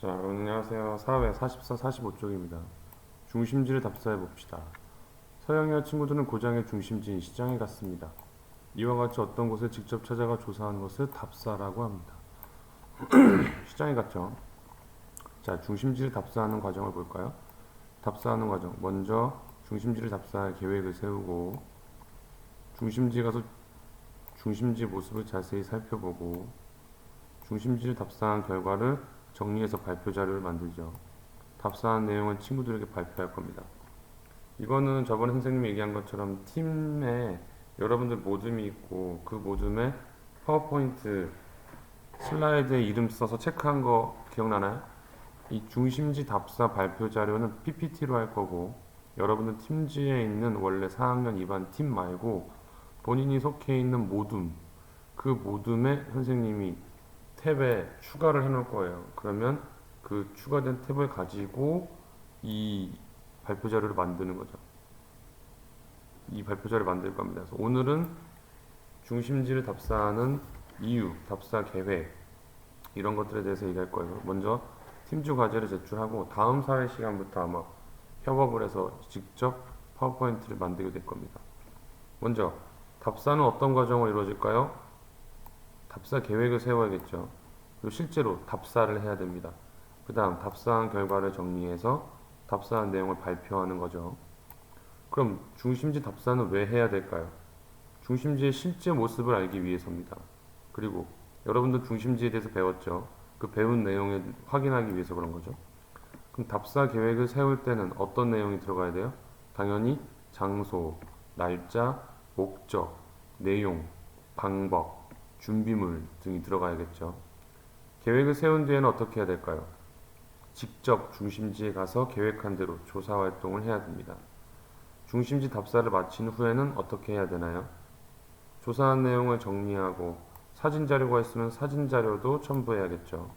자, 안녕하세요. 사회 44, 45쪽입니다. 중심지를 답사해 봅시다. 서양여 친구들은 고장의 중심지인 시장에 갔습니다. 이와 같이 어떤 곳을 직접 찾아가 조사하는 것을 답사라고 합니다. 시장에 갔죠. 자, 중심지를 답사하는 과정을 볼까요? 답사하는 과정. 먼저 중심지를 답사할 계획을 세우고 중심지에 가서 중심지 모습을 자세히 살펴보고 중심지를 답사한 결과를 정리해서 발표 자료를 만들죠. 답사한 내용은 친구들에게 발표할 겁니다. 이거는 저번에 선생님이 얘기한 것처럼 팀에 여러분들 모둠이 있고 그 모둠에 파워포인트 슬라이드에 이름 써서 체크한 거 기억나나요? 이 중심지 답사 발표 자료는 PPT로 할 거고 여러분들 팀지에 있는 원래 4학년 2반 팀 말고 본인이 속해 있는 모둠 그 모둠에 선생님이 탭에 추가를 해 놓을 거예요. 그러면 그 추가된 탭을 가지고 이 발표 자료를 만드는 거죠. 이 발표 자료를 만들 겁니다. 그래서 오늘은 중심지를 답사하는 이유, 답사 계획 이런 것들에 대해서 얘기할 거예요. 먼저 팀주 과제를 제출하고 다음 사회 시간부터 아마 협업을 해서 직접 파워포인트를 만들게 될 겁니다. 먼저 답사는 어떤 과정으로 이루어질까요? 답사 계획을 세워야겠죠. 그리고 실제로 답사를 해야 됩니다. 그 다음 답사한 결과를 정리해서 답사한 내용을 발표하는 거죠. 그럼 중심지 답사는 왜 해야 될까요? 중심지의 실제 모습을 알기 위해서입니다. 그리고 여러분도 중심지에 대해서 배웠죠. 그 배운 내용을 확인하기 위해서 그런 거죠. 그럼 답사 계획을 세울 때는 어떤 내용이 들어가야 돼요? 당연히 장소, 날짜, 목적, 내용, 방법, 준비물 등이 들어가야겠죠. 계획을 세운 뒤에는 어떻게 해야 될까요? 직접 중심지에 가서 계획한 대로 조사 활동을 해야 됩니다. 중심지 답사를 마친 후에는 어떻게 해야 되나요? 조사한 내용을 정리하고 사진 자료가 있으면 사진 자료도 첨부해야겠죠.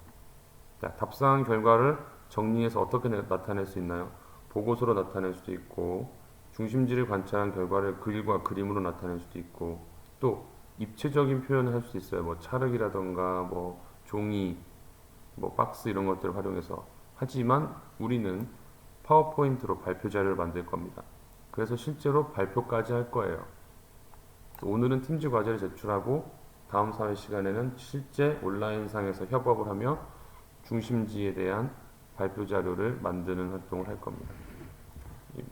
자, 답사한 결과를 정리해서 어떻게 나- 나타낼 수 있나요? 보고서로 나타낼 수도 있고 중심지를 관찰한 결과를 글과 그림으로 나타낼 수도 있고 또 입체적인 표현을 할 수도 있어요. 뭐 찰흙이라던가 뭐 종이, 뭐 박스 이런 것들을 활용해서 하지만 우리는 파워포인트로 발표 자료를 만들 겁니다. 그래서 실제로 발표까지 할 거예요. 오늘은 팀지 과제를 제출하고 다음 사회 시간에는 실제 온라인상에서 협업을 하며 중심지에 대한 발표 자료를 만드는 활동을 할 겁니다.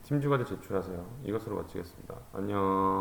팀지 과제 제출하세요. 이것으로 마치겠습니다. 안녕.